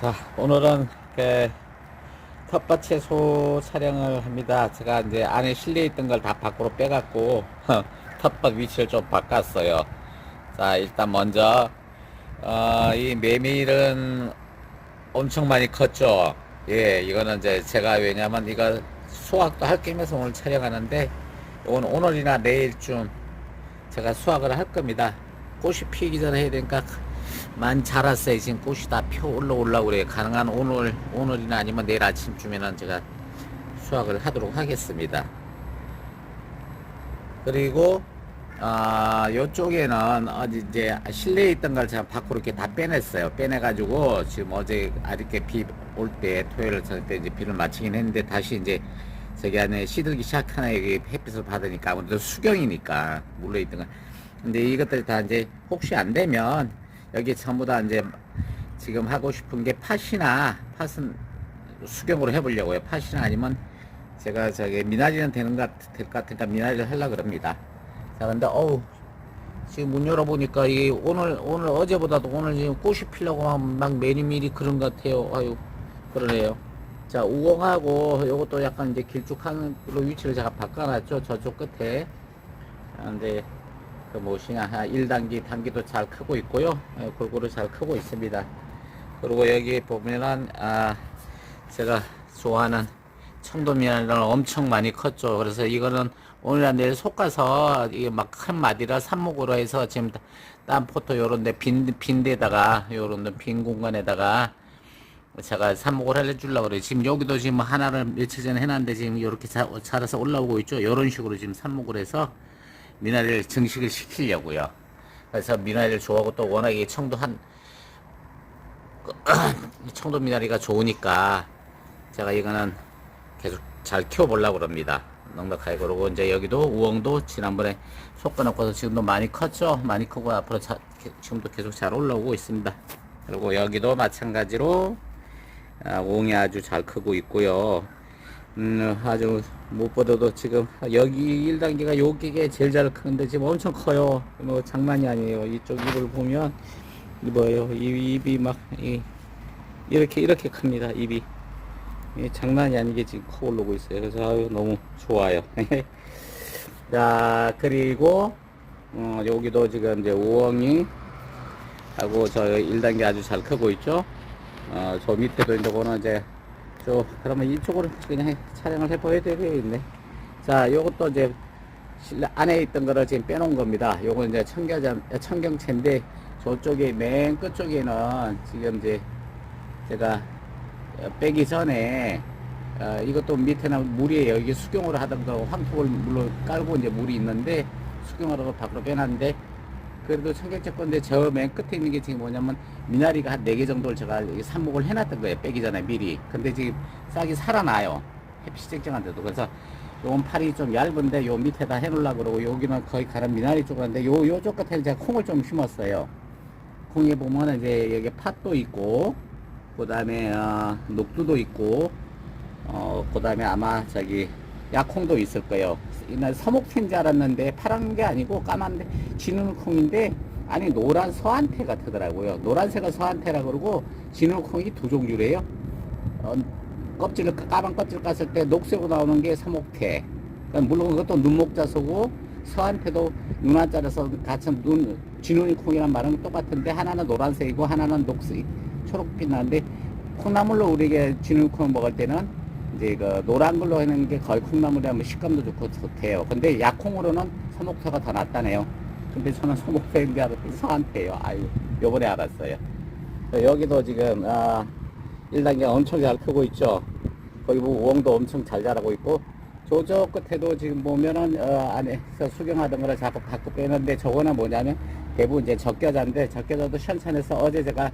자, 오늘은 그 텃밭 채소 촬영을 합니다. 제가 이제 안에 실내에 있던 걸 다 밖으로 빼갖고 텃밭 위치를 좀 바꿨어요. 자, 일단 먼저 어, 이 메밀은 엄청 많이 컸죠. 예, 이거는 이제 제가 왜냐면 이거 수확도 할 겸해서 오늘 촬영하는데 이건 오늘이나 내일쯤 제가 수확을 할 겁니다. 꽃이 피기 전에 해야 되니까 많이 자랐어요. 지금 꽃이 다 펴 올라오려고 그래요. 가능한 오늘, 오늘이나 아니면 내일 아침쯤에는 제가 수확을 하도록 하겠습니다. 그리고, 아, 요쪽에는 어디 이제 실내에 있던 걸 제가 밖으로 이렇게 다 빼냈어요. 빼내가지고 지금 어제 아랫게 비 올 때 토요일 저녁 때 이제 비를 마치긴 했는데 다시 이제 저기 안에 시들기 시작하나 여기 햇빛을 받으니까 아무래도 수경이니까 물려있던 거. 근데 이것들이 다 이제 혹시 안 되면 여기 전부 다 이제 지금 하고 싶은 게 팥이나 팥은 수경으로 해보려고요. 팥이나 아니면 제가 저기 미나리는 되는 것, 될것 같으니까 미나리를 하려고 그럽니다. 자, 근데 어우, 지금 문 열어보니까 이 오늘, 오늘 어제보다도 오늘 지금 꽃이 피려고 막, 막 매리미리 그런 것 같아요. 아유, 그러네요. 자, 우엉하고 요것도 약간 이제 길쭉한 걸로 위치를 제가 바꿔놨죠. 저쪽 끝에. 아, 근데 그 무엇이냐, 아, 1단기, 단기도 잘 크고 있고요. 예, 골고루 잘 크고 있습니다. 그리고 여기 보면은, 아, 제가 좋아하는 청도미나리는 엄청 많이 컸죠. 그래서 이거는 오늘이나 내일 솎아서 이게 막 큰 마디라 삽목으로 해서 지금 딴 포토 요런데 빈, 빈 데다가 요런 데 빈 공간에다가 제가 삽목을 해주려고 그래요. 지금 여기도 지금 하나를 며칠 전에 해놨는데 지금 이렇게 자, 자라서 올라오고 있죠. 이런 식으로 지금 삽목을 해서 미나리를 증식을 시키려고요. 그래서 미나리를 좋아하고 또 워낙에 청도 한 청도 미나리가 좋으니까 제가 이거는 계속 잘 키워보려고 그럽니다. 넉넉하게 그러고 이제 여기도 우엉도 지난번에 솎아놓고서 지금도 많이 컸죠. 많이 크고 앞으로 자, 게- 지금도 계속 잘 올라오고 있습니다. 그리고 여기도 마찬가지로 아, 우엉이 아주 잘 크고 있고요. 음, 아주 무엇보다도 지금 여기 1단계가 여기가 제일 잘 크는데 지금 엄청 커요. 뭐 장난이 아니에요. 이쪽 입을 보면 이 뭐예요? 이 입이 막 이, 이렇게 이렇게 큽니다. 입이 이 장난이 아니게 지금 커 올라오고 있어요. 그래서 아유, 너무 좋아요. 자 그리고 어, 여기도 지금 이제 우엉이 하고 저 1단계 아주 잘 크고 있죠. 어, 저 밑에도 이제 거는 이제 저 그러면 이쪽으로 그냥 해- 촬영을 해보야 되겠네. 자, 요것도 이제 실내 안에 있던 거를 지금 빼놓은 겁니다. 요건 이제 청경장 청경채인데 저쪽에 맨 끝쪽에는 지금 이제 제가 어, 빼기 전에 어, 이것도 밑에는 물이에요. 이게 수경으로 하던 거 황토를 물로 깔고 이제 물이 있는데 수경으로 밖으로 빼놨는데 그래도 청경채 건데 저 맨 끝에 있는 게 지금 뭐냐면 미나리가 한 4개 정도를 제가 삽목을 해놨던 거예요. 빼기 전에 미리. 근데 지금 싹이 살아나요. 햇빛이 쨍쨍한데도. 그래서 요건 팔이 좀 얇은데 요 밑에다 해놓으려고 그러고 여기는 거의 가는 미나리 쪽인데 요, 요쪽 끝에 제가 콩을 좀 심었어요. 콩에 보면은 이제 여기 팥도 있고 그 다음에 어, 녹두도 있고 어, 그 다음에 아마 저기 약콩도 있을 거예요. 이날 서목태인 줄 알았는데 파란 게 아니고 까만데 진흙콩인데 아니 노란 서한태 같더라고요. 노란색은 서한태라 그러고 진흙콩이 두 종류래요. 어, 껍질을 까만 껍질 깠을 때 녹색으로 나오는 게 서목태. 그러니까 물론 그것도 눈목자소고 서한태도 눈안자라서 같은 눈 진흙콩이란 말은 똑같은데 하나는 노란색이고 하나는 녹색 초록빛 나는데 콩나물로 우리에게 진흙콩 먹을 때는 이제 그 노란 걸로 해놓은 게 거의 콩나물이라면 식감도 좋고 좋대요. 근데 약콩으로는 서목태가 더 낫다네요. 근데 저는 서목태인 줄 알았더니 서한태예요. 아유, 요번에 알았어요. 여기도 지금 아 1단계 엄청 잘 크고 있죠. 거기 뭐 우엉도 엄청 잘 자라고 있고 저쪽 끝에도 지금 보면은 어 안에서 수경하던 거를 자꾸 갖고 빼는데 저거는 뭐냐면 대부분 이제 적겨자인데 적겨자도 시원찮아서 어제 제가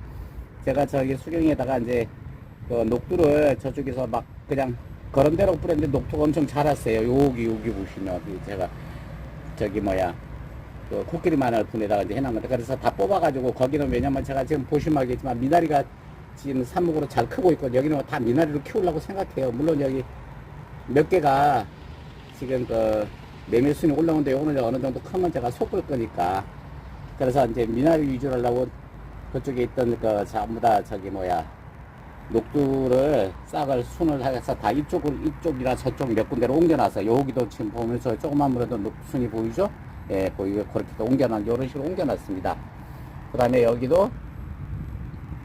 제가 저기 수경에다가 이제 그 녹두를 저쪽에서 막 그냥 그런 대로 뿌렸는데 녹두가 엄청 자랐어요. 여기 여기 보시면 그 제가 저기 뭐야 그 코끼리 마늘 분에다가 이제 건데 그래서 다 뽑아가지고 거기는 왜냐면 제가 지금 보시면 알겠지만 미나리가 지금 삽목으로 잘 크고 있고 여기는 다 미나리로 키우려고 생각해요. 물론 여기 몇 개가 지금 그 매매순이 올라오는데 오늘 어느 정도 크면 제가 속을 거니까 그래서 이제 미나리 위주로 하려고 그쪽에 있던 그 전부 다 저기 뭐야 녹두를 싹을 순을 해서 다 이쪽을 이쪽이나 저쪽 몇 군데로 옮겨놔서 여기도 지금 보면서 조그만 물에도 녹순이 보이죠? 예, 보이고 그렇게 옮겨놔 이런 식으로 옮겨놨습니다. 그 다음에 여기도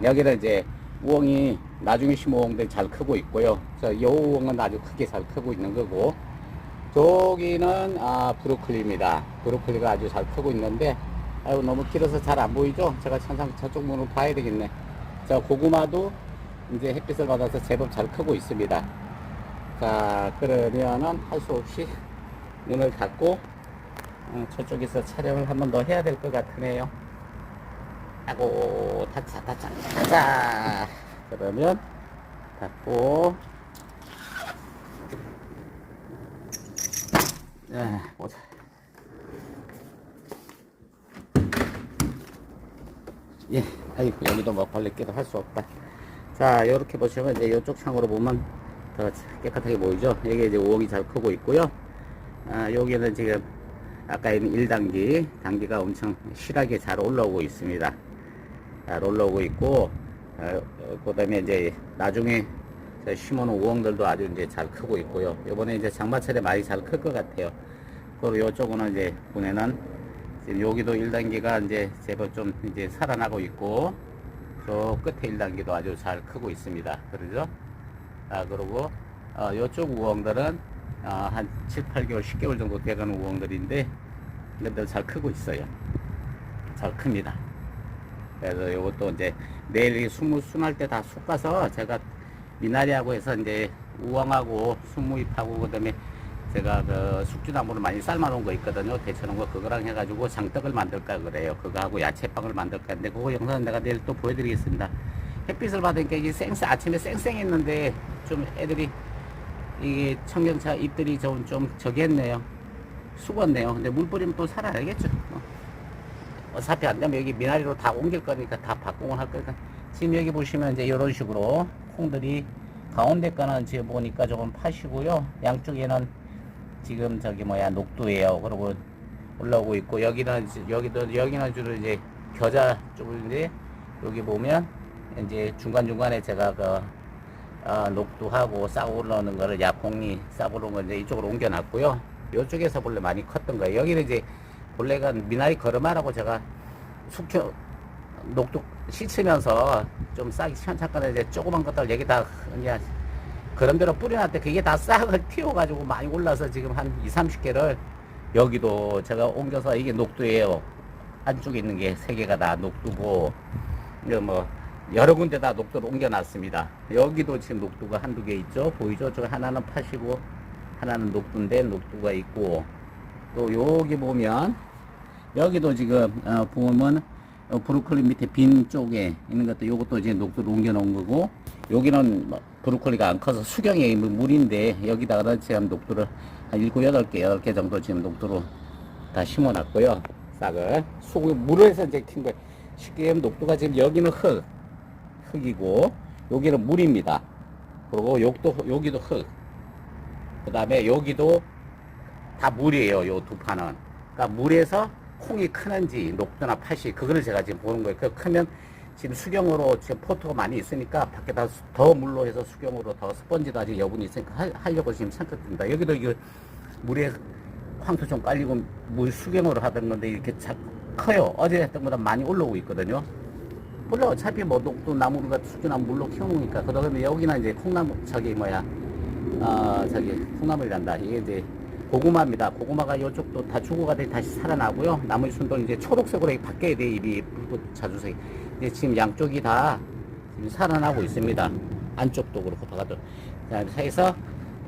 여기는 이제 우엉이 나중에 심어 우엉들 잘 크고 있고요. 저요 우엉은 아주 크게 잘 크고 있는 거고 저기는 아 브로콜리입니다. 브로콜리가 아주 잘 크고 있는데 아유 너무 길어서 잘 안 보이죠? 제가 천상 저쪽 문을 봐야 되겠네. 자 고구마도 이제 햇빛을 받아서 제법 잘 크고 있습니다. 자 그러면은 할 수 없이 문을 닫고 어, 저쪽에서 촬영을 한 번 더 해야 될 것 같으네요. 아고 닫자 닫자 닫자 그러면 닫고 네, 보자. 예, 아이고, 여기도 뭐 벌레끼도 할 수 없다. 자, 이렇게 보시면 이제 이쪽 창으로 보면 더 깨끗하게 보이죠? 여기 이제 오목이 잘 크고 있고요. 아, 여기는 지금 아까 있는 1단기, 단기가 엄청 실하게 잘 올라오고 있습니다. 잘 올라오고 있고, 어, 그 다음에 이제 나중에 저 심어놓은 우엉들도 아주 이제 잘 크고 있고요. 이번에 이제 장마철에 많이 잘 클 것 같아요. 그리고 이쪽은 이제 지금 여기도 1단계가 이제 제법 좀 이제 살아나고 있고, 저 끝에 1단계도 아주 잘 크고 있습니다. 그러죠? 아, 그리고, 어, 요쪽 우엉들은, 어, 한 7, 8개월, 10개월 정도 돼가는 우엉들인데, 근데 잘 크고 있어요. 잘 큽니다. 그래서 요것도 이제 내일 수무 순할 때 다 솎아서 제가 미나리하고 해서 이제 우엉하고 순무잎하고 그다음에 제가 그 숙주나무를 많이 삶아놓은 거 있거든요. 데쳐놓은 거 그거랑 해가지고 장떡을 만들까 그래요. 그거 하고 야채빵을 만들까 했는데 그거 영상 내가 내일 또 보여드리겠습니다. 햇빛을 받으니까 이게 쌩쌩 아침에 쌩쌩했는데 좀 애들이 이게 청경차 잎들이 좀, 좀 저기 했네요. 죽었네요. 근데 물 뿌리면 또 살아야겠죠. 뭐. 어차피 안 되면 여기 미나리로 다 옮길 거니까 다 바꾸고 할 거니까 지금 여기 보시면 이제 이런 식으로 콩들이 가운데 거는 지금 보니까 조금 파시고요 양쪽에는 지금 저기 뭐야 녹두예요 그리고 올라오고 있고 여기는 여기도 여기는 주로 이제 겨자 쪽인데 여기 보면 이제 중간 중간에 제가 그 아, 녹두하고 싹 올라오는 거를 야콩이 싹 올라온 거 이제 이쪽으로 옮겨놨고요. 이쪽에서 본래 많이 컸던 거예요. 여기는 이제 본래가 미나리 걸음하라고 제가 숙혀 녹두 씻으면서 좀 싹이 시원찮거나 이제 조그만 것들 여기 다 그냥 그런대로 뿌려놨대 그게 다 싹을 틔워가지고 많이 올라서 지금 한 2, 30개를 여기도 제가 옮겨서 이게 녹두예요. 안쪽에 있는 게 세 개가 다 녹두고 이거 뭐 여러 군데 다 녹두를 옮겨놨습니다. 여기도 지금 녹두가 한두 개 있죠. 보이죠? 저 하나는 팥이고 하나는 녹두인데 녹두가 있고 또 여기 보면 여기도 지금 어, 보면 어, 브로콜리 밑에 빈 쪽에 있는 것도 요것도 이제 녹두를 옮겨 놓은 거고 여기는 뭐 브로콜리가 안 커서 수경에 물인데 여기다가 지금 녹두를 한 일곱 여덟 개 여덟 개 정도 지금 녹두로 다 심어 놨고요 싹을 수 물에서 이제 킨 거예요 쉽게 얘기하면 녹두가 지금 여기는 흙 흙이고 여기는 물입니다 그리고 여기도 여기도 흙 그 다음에 여기도 다 물이에요. 요 두 판은. 그러니까 물에서 콩이 크는지 녹두나 팥이 그거를 제가 지금 보는 거예요. 그 크면 지금 수경으로 지금 포토가 많이 있으니까 밖에다 수- 더 물로 해서 수경으로 더 스펀지도 아직 여분이 있으니까 하, 하려고 지금 생각됩니다. 여기도 이거 물에 황토 좀 깔리고 물 수경으로 하던 건데 이렇게 자, 커요. 어제 했던 것보다 많이 올라오고 있거든요. 물론 어차피 뭐 녹두 나무가 수준한 물로 키워놓으니까 그러면 여기는 이제 콩나무 저기 뭐야 아 저기 콩나물이란다. 이게 이제 고구마입니다. 고구마가 이쪽도 다 죽어가 돼 다시 살아나고요. 나머지 순도 이제 초록색으로 바뀌어야 돼 붉은 자주색. 이제 지금 양쪽이 다 지금 살아나고 있습니다. 안쪽도 그렇고 바깥도. 자 해서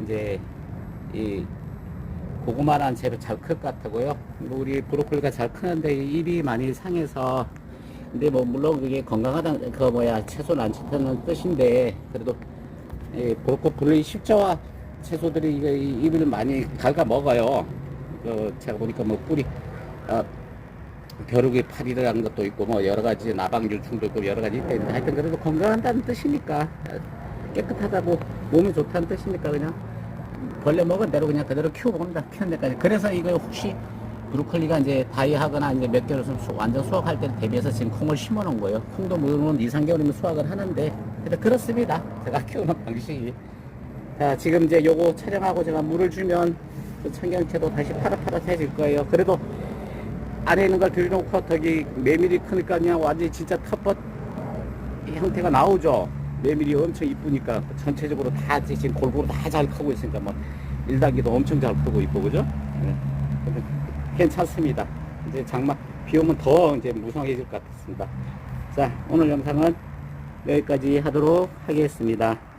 이제 이 고구마는 제법 잘 클 것 같고요. 우리 브로콜리가 잘 크는데 이 잎이 많이 상해서 근데 뭐 물론 그게 건강하다는 그 뭐야 채소는 안 좋다는 뜻인데 그래도 이 브로콜리 십자와 채소들이 이거 이 잎을 많이 갉아 먹어요. 그 제가 보니까 뭐 뿌리 어, 벼룩이 파리라는 것도 있고 뭐 여러 가지 나방류충도 있고 여러 가지 있는데 하여튼 그래도 건강한다는 뜻이니까 깨끗하다고 몸이 좋다는 뜻이니까 그냥 벌레 먹은 대로 그냥 그대로 키워봅니다. 키운 데까지. 그래서 이거 혹시 브로콜리가 이제 다이하거나 이제 몇 개월 수- 완전 수확할 때 대비해서 지금 콩을 심어 놓은 거예요. 콩도 물론 2, 3개월이면 수확을 하는데 근데 그렇습니다. 제가 키우는 방식이. 자, 지금 이제 요거 촬영하고 제가 물을 주면 그 청경채도 다시 파릇파릇해질 거예요. 그래도 안에 있는 걸 들여놓고 저기 메밀이 크니까 그냥 완전히 진짜 텃밭 이 형태가 나오죠. 메밀이 엄청 이쁘니까 전체적으로 다 지금 골고루 다 잘 크고 있으니까 뭐 1단계도 엄청 잘 크고 있고 그죠? 네. 괜찮습니다. 이제 장마 비 오면 더 이제 무성해질 것 같습니다. 자 오늘 영상은 여기까지 하도록 하겠습니다.